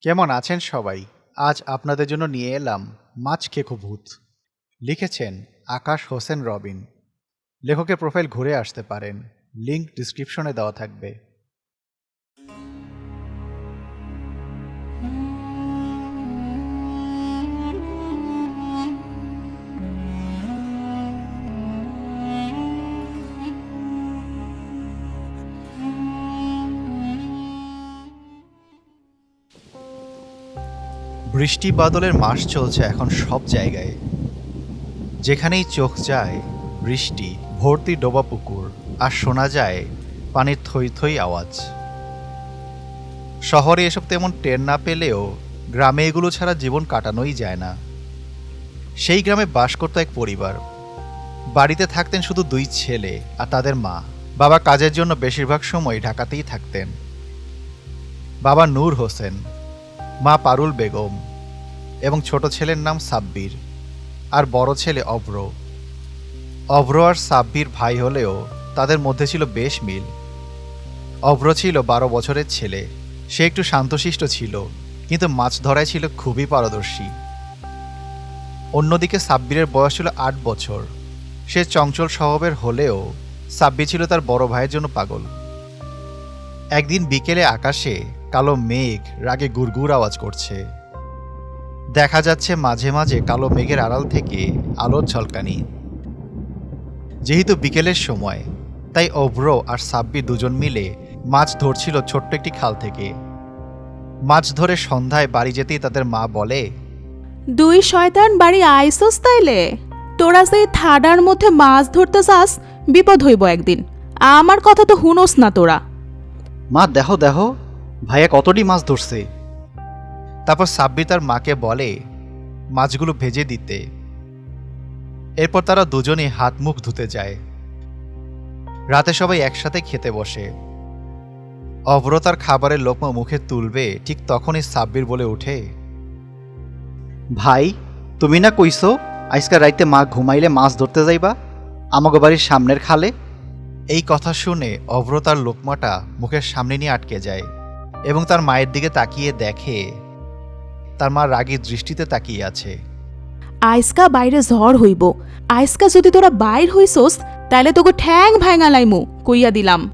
কেমন আছেন সবাই? আজ আপনাদের জন্য নিয়ে এলাম মাছ খেকো ভূত। লিখেছেন আকাশ হোসেন রবিন। লেখকের প্রোফাইল ঘুরে আসতে পারেন। লিংক ডিসক্রিপশনে দেওয়া থাকবে। বৃষ্টি বাদলের মাস চলছে এখন সব জায়গায়। যেখানেই চোখ যায়, বৃষ্টি, ভর্তি ডোবা পুকুর, আর শোনা যায় পানির থই থই আওয়াজ। শহরে এসব তেমন টের না পেলেও গ্রামে এগুলো ছাড়া জীবন কাটানোই যায় না। সেই গ্রামে বাস করতো এক পরিবার। বাড়িতে থাকতেন শুধু দুই ছেলে আর তাদের মা। বাবা কাজের জন্য বেশিরভাগ সময় ঢাকাতেই থাকতেন। বাবা নূর হোসেন, মা পারুল বেগম এবং ছোট ছেলের নাম সাব্বির, আর বড় ছেলে অব্র। অভ্র আর সাব্বির ভাই হলেও তাদের মধ্যে ছিল বেশ মিল। অভ্র ছিল বারো বছরের ছেলে। সে একটু শান্তশিষ্ট ছিল, কিন্তু মাছ ধরায় ছিল খুবই পারদর্শী। অন্যদিকে সাব্বিরের বয়স ছিল আট বছর। সে চঞ্চল স্বভাবের হলেও সাব্বির ছিল তার বড় ভাইয়ের জন্য পাগল। একদিন বিকেলে আকাশে কালো মেঘ, রাগে গুড়গুড় আওয়াজ করছে। দেখা যাচ্ছে মাঝে মাঝে কালো মেঘের আড়াল থেকে আলোর ঝলকানি। যেহেতু বিকেলের সময় তাই অভ্র আর সাব্বির দুজন মিলে মাছ ধরছিল ছোট্ট একটি খাল থেকে। মাছ ধরে সন্ধ্যায় বাড়ি যেতেই তাদের মা বলে দুই শয়তান বাড়ি আইসোস তাইলে? তোরা সেই থাডার মধ্যে মাছ ধরতে চাস বিপদ হইব একদিন। আমার কথা তো হুনোস না তোরা। মা দেহ দেহ ভাইয়া কতটি মাছ ধরছে। তারপর সাব্বির তার মাকে বলে, মাছগুলো ভেজে দিতে। এরপর তারা দুজনে হাত মুখ ধুতে যায়। রাতে সবাই একসাথে খেতে বসে। অভ্র তার খাবারের লোকমা মুখে তুলবে, ঠিক তখনই সাব্বির বলে ওঠে, ভাই, তুমি না কইছো আজকাল রাইতে মা ঘুমাইলে মাছ ধরতে যাইবা? আমাগো বাড়ির সামনের খালে? এই কথা শুনে অভ্র তার লোকমাটা মুখের সামনে নিয়ে আটকে যায় এবং তার মায়ের দিকে তাকিয়ে দেখে তার মা রাগী দৃষ্টিতে তাকিয়ে আছে। আইসকা বাইরে ঝড় হইব। আইসকা যদি তোরা বাইর হইছোস তাইলে তোকে ঠ্যাং ভাঙা লাইমু কইয়া দিলাম।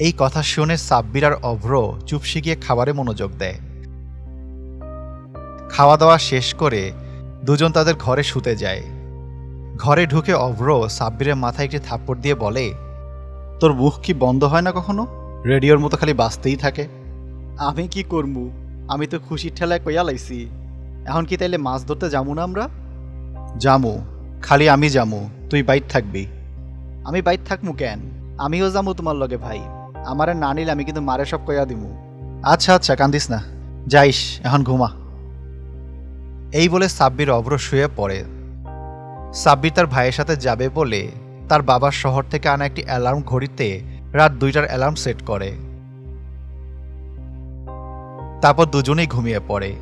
এই কথা শুনে সাব্বির আর অভ্র চুপসে গিয়ে খাবারে মনোযোগ দেয়। খাওয়া দাওয়া শেষ করে দুজন তাদের ঘরে শুতে যায়। ঘরে ঢুকে অভ্র সাব্বিরের মাথায় একটি থাপ্পড় দিয়ে বলে তোর মুখ কি বন্ধ হয় না কখনো? রেডিওর মতো খালি বাঁচতেই থাকে। আমি কি করমু? আমি তো খুশির ঠেলায় কইয়া লাইছি। এখন কি তাইলে মাছ ধরতে যাব না আমরা? জামু খালি আমি জামু তুই বাইট থাকবি। আমি বাইর থাকমু কেন? আমিও যাব তোমার লগে ভাই। আমারে না নিলে আমি কিন্তু মারে সব কইয়া দিমু। আচ্ছা আচ্ছা কান্দিস না। যাইস, এখন ঘুমা। এই বলে সাব্বির অভ্র শুয়ে পড়ে। সাব্বির তার ভাইয়ের সাথে যাবে বলে তার বাবার শহর থেকে আনা একটি অ্যালার্ম ঘড়িতে রাত দুইটার অ্যালার্ম সেট করে। তারপর দুজনেই ঘুমিয়ে পড়ে।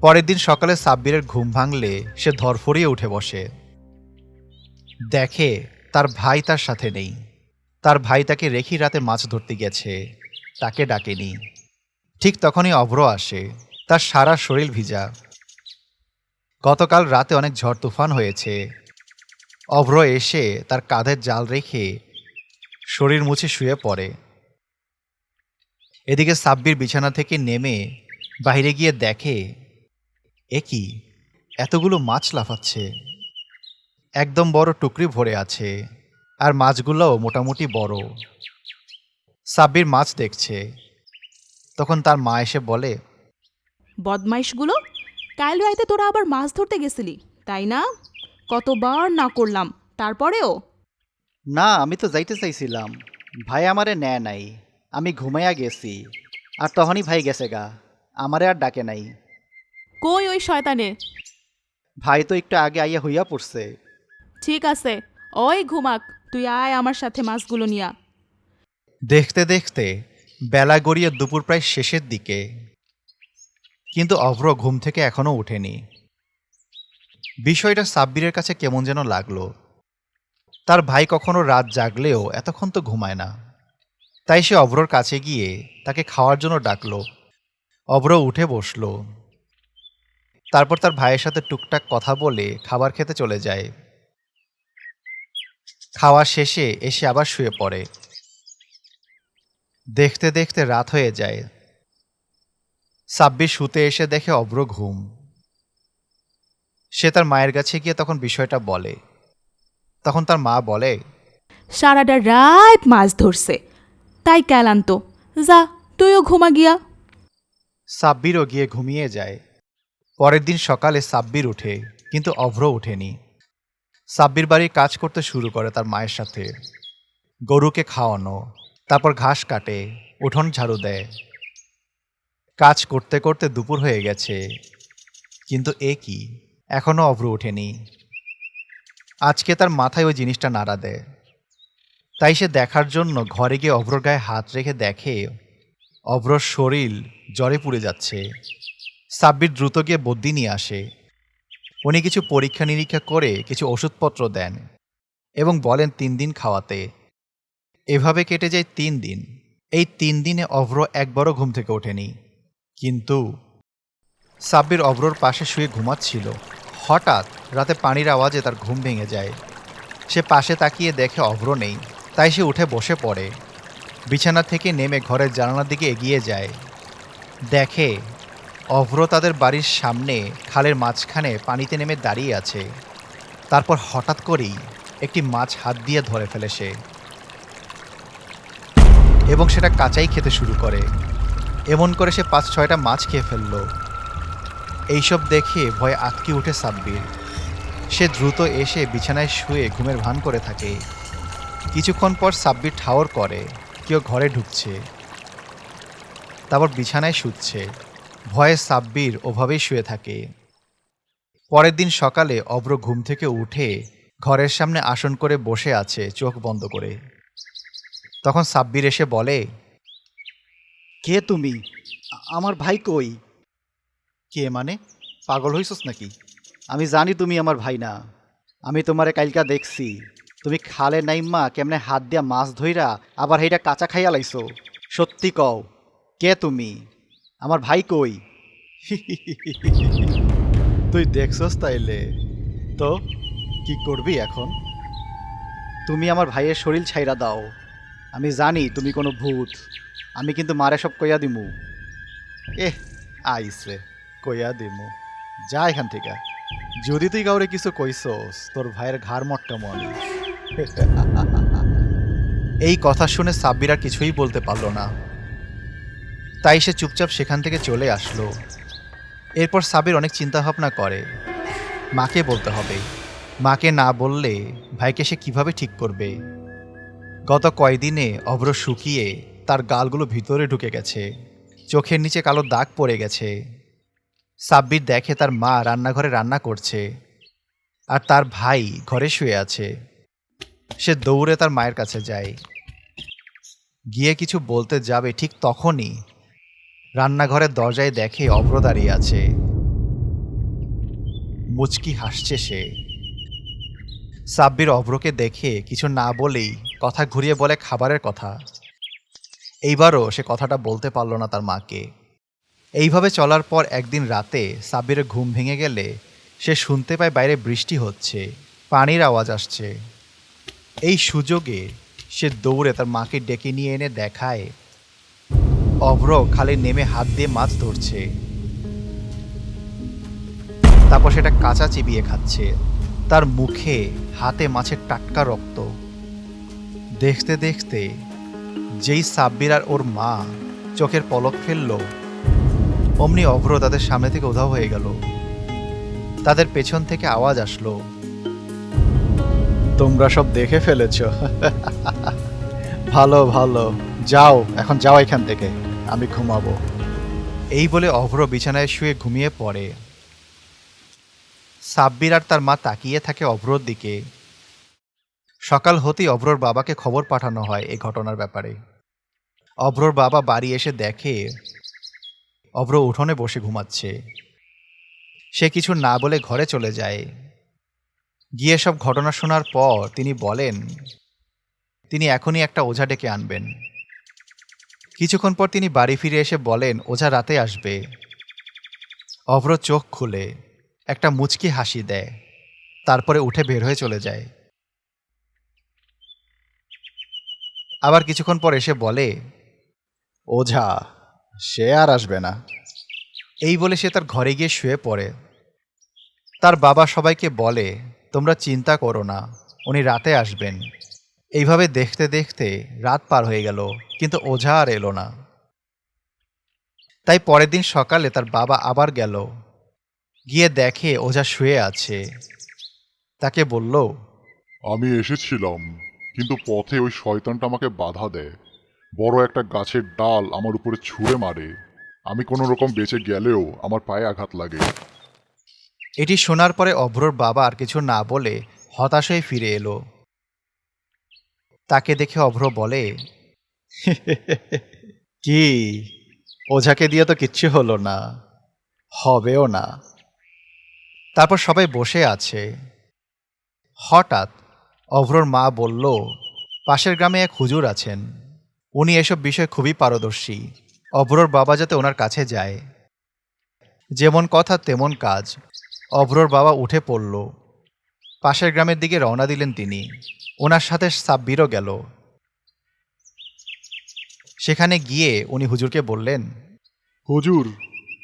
পরের দিন সকালে সাব্বিরের ঘুম ভাঙলে সে ধরফরিয়ে উঠে বসে। দেখে তার ভাই তার সাথে নেই। তার ভাই তাকে রেখি রাতে মাছ ধরতে গেছে। তাকে ডাকেনি। ঠিক তখনই অভ্র আসে। তার সারা শরীর ভিজা। গতকাল রাতে অনেক ঝড় তুফান হয়েছে। অভ্র এসে তার কাঁধের জাল রেখে শরীর মুছে শুয়ে পড়ে। এদিকে সাব্বির বিছানা থেকে নেমে বাইরে গিয়ে দেখে, এ কি? এতগুলো মাছ লাফাচ্ছে। একদম বড় টুকরি ভরে আছে, আর মাছগুলোও মোটামুটি বড়। সাব্বির মাছ দেখছে। তখন তার মা এসে বলে, বদমাইশগুলো? কাল রাইতে তোরা আবার মাছ ধরতে গেছিলি, তাই না? কতবার না করলাম, তারপরেও না আমি তো যাইতে চাইছিলাম। ভাই আমারে নেয় নাই। আমি ঘুমাইয়া গেছি। আর তখনই ভাই গেছে গা। আমারে আর ডাকে নাই। কই ওই শয়তানে? ভাই তো একটু আগে আইয়া হইয়া পড়ছে। ঠিক আছে ওই ঘুমাক। তুই আয় আমার সাথে মাছগুলো নিয়া। দেখতে দেখতে বেলা গড়িয়ে দুপুর প্রায় শেষের দিকে। কিন্তু অভ্র ঘুম থেকে এখনও ওঠেনি বিষয়টা সাব্বিরের কাছে কেমন যেন লাগল। তার ভাই কখনো রাত জাগলেও এতক্ষণ তো ঘুমায় না। তাই সে অভ্রর কাছে গিয়ে তাকে খাওয়ার জন্য ডাকলো। অভ্র উঠে বসল। তারপর তার ভাইয়ের সাথে টুকটাক কথা বলে খাবার খেতে চলে যায়। খাওয়া শেষে এসে আবার শুয়ে পড়ে। দেখতে দেখতে রাত হয়ে যায়। সাব্বির শুতে এসে দেখে অভ্র ঘুম। সে তার মায়ের কাছে গিয়ে তখন বিষয়টা বলে। তখন তার মা বলে সারাটা রাত মাছ ধরছে। তাই ক্যালান্ত যা তুইও ঘুমা গিয়া। সাব্বিরও গিয়ে ঘুমিয়ে যায়। পরের দিন সকালে সাব্বির উঠে কিন্তু অভ্র ওঠেনি সাব্বির বাড়ির কাজ করতে শুরু করে তার মায়ের সাথে। গরুকে খাওয়ানো তারপর ঘাস কাটে উঠোন ঝাড়ু দেয়। কাজ করতে করতে দুপুর হয়ে গেছে। কিন্তু এ কি? এখনও অভ্র ওঠেনি আজকে তার মাথায় ওই জিনিসটা নাড়া দেয়। তাই সে দেখার জন্য ঘরে গিয়ে অভ্রর গায়ে হাত রেখে দেখে, অভ্রর শরীর জ্বরে পুড়ে যাচ্ছে। সাব্বির দ্রুত গিয়ে বদ্যি নিয়ে আসে। উনি কিছু পরীক্ষা নিরীক্ষা করে কিছু ওষুধপত্র দেন এবং বলেন তিন দিন খাওয়াতে। এভাবে কেটে যায় তিন দিন। এই তিন দিনে অভ্র একবারও ঘুম থেকে ওঠেনি। কিন্তু সাব্বির অভ্রর পাশে শুয়ে ঘুমাচ্ছিল। হঠাৎ রাতে পানির আওয়াজে তার ঘুম ভেঙে যায়। সে পাশে তাকিয়ে দেখে অভ্র নেই, তাই সে উঠে বসে পড়ে। বিছানা থেকে নেমে ঘরের জানালার দিকে এগিয়ে যায়। দেখে অভ্র তাদের বাড়ির সামনে খালের মাঝখানে পানিতে নেমে দাঁড়িয়ে আছে। তারপর হঠাৎ করেই একটি মাছ হাত দিয়ে ধরে ফেলে সে। এবং সেটা কাঁচাই খেতে শুরু করে। এমন করে সে পাঁচ ছয়টা মাছ খেয়ে ফেলল। এইসব দেখে ভয়ে আটকে উঠে সাব্বির। সে দ্রুত এসে বিছানায় শুয়ে ঘুমের ভান করে থাকে। কিছুক্ষণ পর সাব্বির ঠাওর করে, কেউ ঘরে ঢুকছে। তারপর বিছানায় শুচ্ছে। ভয়ে সাব্বির ওভাবেই শুয়ে থাকে। পরের দিন সকালে অব্র ঘুম থেকে উঠে ঘরের সামনে আসন করে বসে আছে চোখ বন্ধ করে। তখন সাব্বির এসে বলে, কে তুমি? আমার ভাই কই? কে মানে? পাগল হইছস নাকি? আমি জানি তুমি আমার ভাই না আমি তোমারে কালকা দেখছি। তুমি খালে নাইম্মা কেমনে হাত দিয়া মাছ ধইরা আবার সেইটা কাঁচা খাইয়া লাইছো? সত্যি কও, কে তুমি? আমার ভাই কই? তুই দেখছস তাইলে। তো, কি করবি এখন? তুমি আমার ভাইয়ের শরীর ছাইরা দাও। আমি জানি তুমি কোনো ভূত। আমি কিন্তু মারে সব কইয়া দিমু। এহ আইস কইয়া দিমু। যা এখান থেকে। যদি তুই কাউরে কিছু কইছস, তোর ভাইয়ের ঘাড় মট্টা মনে। এই কথা শুনে সাব্বির কিছুই বলতে পারল না। তাই সে চুপচাপ সেখান থেকে চলে আসলো। এরপর সাবির অনেক চিন্তা ভাবনা করে। মাকে বলতে হবে। মাকে না বললে ভাইকে সে কীভাবে ঠিক করবে? গত কয়দিনে অভ্র শুকিয়ে তার গালগুলো ভিতরে ঢুকে গেছে। চোখের নিচে কালো দাগ পড়ে গেছে। সাব্বির দেখে তার মা রান্নাঘরে রান্না করছে আর তার ভাই ঘরে শুয়ে আছে। সে দৌড়ে তার মায়ের কাছে যায়। গিয়ে কিছু বলতে যাবে ঠিক তখনই রান্নাঘরের দরজায় দেখে অভ্র দাঁড়িয়ে আছে। মুচকি হাসছে সে। সাব্বির অভ্রকে দেখে কিছু না বলেই কথা ঘুরিয়ে বলে খাবারের কথা। এইবারও সে কথাটা বলতে পারল না তার মাকে। এইভাবে চলার পর একদিন রাতে সাব্বিরের ঘুম ভেঙে গেলে সে শুনতে পায় বাইরে বৃষ্টি হচ্ছে, পানির আওয়াজ আসছে। এই সুযোগে সে দৌড়ে তার মাকে ডেকে নিয়ে এনে দেখায়, অভ্র খালি নেমে হাত দিয়ে মাছ ধরছে। তারপর সেটা কাঁচা চিবিয়ে খাচ্ছে। তার মুখে হাতে মাছের টাটকা রক্ত। দেখতে দেখতে যেই সাব্বির আর ওর মা চোখের পলক ফেলল অমনি অভ্র তাদের সামনে থেকে উধাও হয়ে গেল। তাদের পেছন থেকে আওয়াজ আসলো। তোমরা সব দেখে ফেলেছ। ভালো ভালো। যাও, এখন যাও এখান থেকে। আমি ঘুমাবো। এই বলে অভ্র বিছানায় শুয়ে ঘুমিয়ে পড়ে। সাব্বির আর তার মা তাকিয়ে থাকে অভ্রর দিকে। সকাল হতেই অভ্রর বাবাকে খবর পাঠানো হয় এই ঘটনার ব্যাপারে। অভ্রর বাবা বাড়ি এসে দেখে অভ্র উঠোনে বসে ঘুমাচ্ছে। সে কিছু না বলে ঘরে চলে যায়। গিয়ে সব ঘটনা শোনার পর তিনি বলেন, তিনি এখনই একটা ওঝা ডেকে আনবেন। কিছুক্ষণ পর তিনি বাড়ি ফিরে এসে বলেন, ওঝা রাতে আসবে। অভ্র চোখ খুলে, একটা মুচকি হাসি দেয়, তারপরে উঠে বের হয়ে চলে যায়। আবার কিছুক্ষণ পর এসে বলে, ওঝা সে আর আসবে না। এই বলে সে তার ঘরে গিয়ে শুয়ে পড়ে। তার বাবা সবাইকে বলে তোমরা চিন্তা করো না উনি রাতে আসবেন। এইভাবে দেখতে দেখতে রাত পার হয়ে গেল কিন্তু ওঝা আর এলো না। তাই পরের দিন সকালে তার বাবা আবার গেল। গিয়ে দেখে ওঝা শুয়ে আছে। তাকে বলল আমি এসেছিলাম কিন্তু পথে ওই শয়তানটা আমাকে বাধা দেয়। বড় একটা গাছের ডাল আমার উপরে ছুঁড়ে মারে। আমি কোনো রকম বেঁচে গেলেও আমার পায়ে আঘাত লাগে। এটি শোনার পরে অভ্রর বাবা আর কিছু না বলে হতাশ হয়ে ফিরে এলো। তাকে দেখে অভ্র বলে, কি? ওঝাকে দিয়ে তো কিচ্ছু হলো না। হবেও না। তারপর সবাই বসে আছে। হঠাৎ অভ্রর মা বলল, পাশের গ্রামে এক হুজুর আছেন। উনি এসব বিষয়ে খুবই পারদর্শী। অভ্রর বাবা যাতে ওনার কাছে যায়। যেমন কথা তেমন কাজ। অভ্রর বাবা উঠে পড়ল। পাশের গ্রামের দিকে রওনা দিলেন তিনি। ওনার সাথে সাব্বিরও গেল। সেখানে গিয়ে উনি হুজুরকে বললেন হুজুর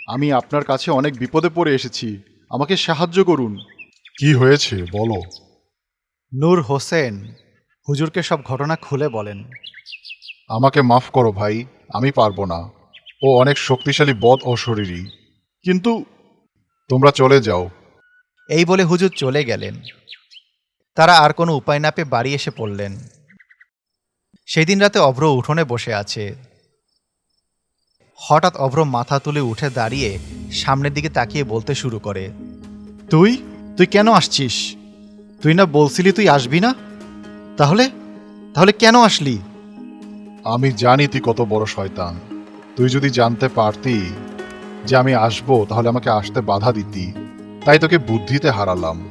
আমি আপনার কাছে অনেক বিপদে পড়ে এসেছি। আমাকে সাহায্য করুন। কি হয়েছে বলো। নূর হোসেন হুজুরকে সব ঘটনা খুলে বলেন। আমাকে মাফ করো ভাই, আমি পারব না। ও অনেক শক্তিশালী বদ ও শরীরী। কিন্তু তোমরা চলে যাও। এই বলে হুজুর চলে গেলেন। তারা আর কোনো উপায় না পেয়ে বাড়ি এসে পড়লেন। সেদিন রাতে অভ্র উঠোনে বসে আছে। হঠাৎ অভ্র মাথা তুলে উঠে দাঁড়িয়ে সামনের দিকে তাকিয়ে বলতে শুরু করে, তুই? তুই কেন আসছিস? তুই না বলছিলি তুই আসবি না? তাহলে? তাহলে কেন আসলি? আমি জানি তুই কত বড় শয়তান। তুই যদি জানতে পারতি যে আমি আসব, তাহলে আমাকে আসতে বাধা দিতি। তাই তোকে বুদ্ধিতে হারালাম।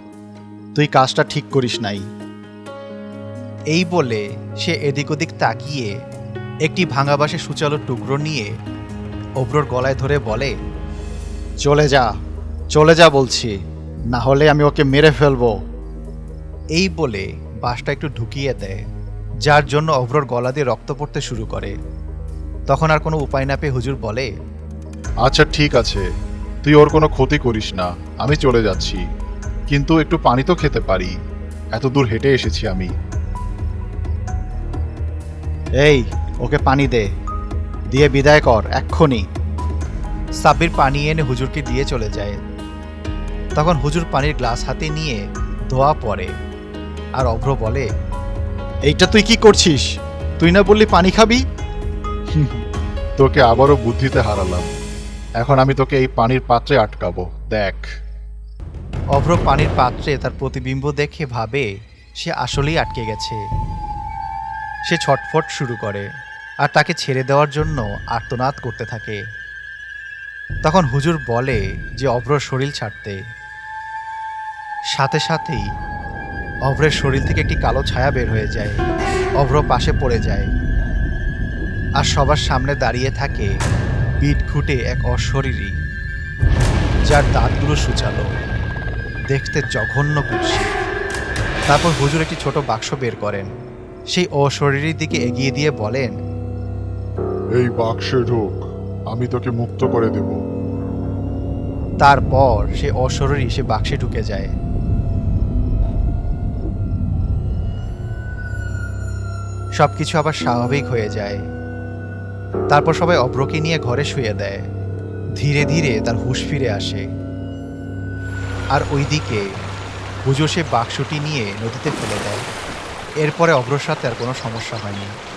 তুই কাজটা ঠিক করিস নাই। এই বলে সে এদিক ওদিক তাকিয়ে একটি ভাঙা বাসে সুচালো টুকরো নিয়ে অভ্রর গলায় ধরে বলে, চলে যা চলে যা বলছি। না হলে আমি ওকে মেরে ফেলব। এই বলে বাসটা একটু ঢুকিয়ে দেয়। যার জন্য অভ্রর গলা দিয়ে রক্ত পড়তে শুরু করে। তখন আর কোনো উপায় না পেয়ে হুজুর বলে আচ্ছা ঠিক আছে। তুই ওর কোনো ক্ষতি করিস না। আমি চলে যাচ্ছি। কিন্তু একটু পানি তো খেতে পারি। এত দূর হেঁটে এসেছি আমি। এই ওকে পানি দে। দিয়ে বিদায় কর এক্ষুনি। সাব্বির পানি এনে হুজুরকে দিয়ে চলে যায়। তখন হুজুর পানির গ্লাস হাতে নিয়ে ধোয়া পড়ে। আর অভ্র বলে এইটা তুই কি করছিস? তুই না বললি পানি খাবি? তোকে আবারও বুদ্ধিতে হারালাম। এখন আমি তোকে এই পানির পাত্রে আটকাবো। দেখ। অভ্র পানির পাত্রে তার প্রতিবিম্ব দেখে ভাবে সে আসলেই আটকে গেছে। সে ছটফট শুরু করে আর তাকে ছেড়ে দেওয়ার জন্য আর্তনাদ করতে থাকে। তখন হুজুর বলে যে অভ্র শরীর ছাড়তে। সাথে সাথেই অভ্রের শরীর থেকে একটি কালো ছায়া বের হয়ে যায়। অভ্র পাশে পড়ে যায়। আর সবার সামনে দাঁড়িয়ে থাকে পিঠ খুঁটে এক অশরীরী যার দাঁতগুলো সুচালো দেখতে জঘন্য কুৎসি তারপর হুজুর একটি ছোট বাক্স বের করেন। সেই অশরীরীর দিকে এগিয়ে দিয়ে বলেন এই বাক্সে ঢোক আমি তোকে মুক্ত করে দেব। তারপর সে অশরীরী সে বাক্সে ঢুকে যায়। সবকিছু আবার স্বাভাবিক হয়ে যায়। তারপর সবাই অব্রকে নিয়ে ঘরে শুয়ে দেয়। ধীরে ধীরে তার হুঁশ ফিরে আসে। আর ওইদিকে পুজো সে বাক্সটি নিয়ে নদীতে ফেলে দেয়। এরপরে অগ্রসাতে আর কোনো সমস্যা হয়নি।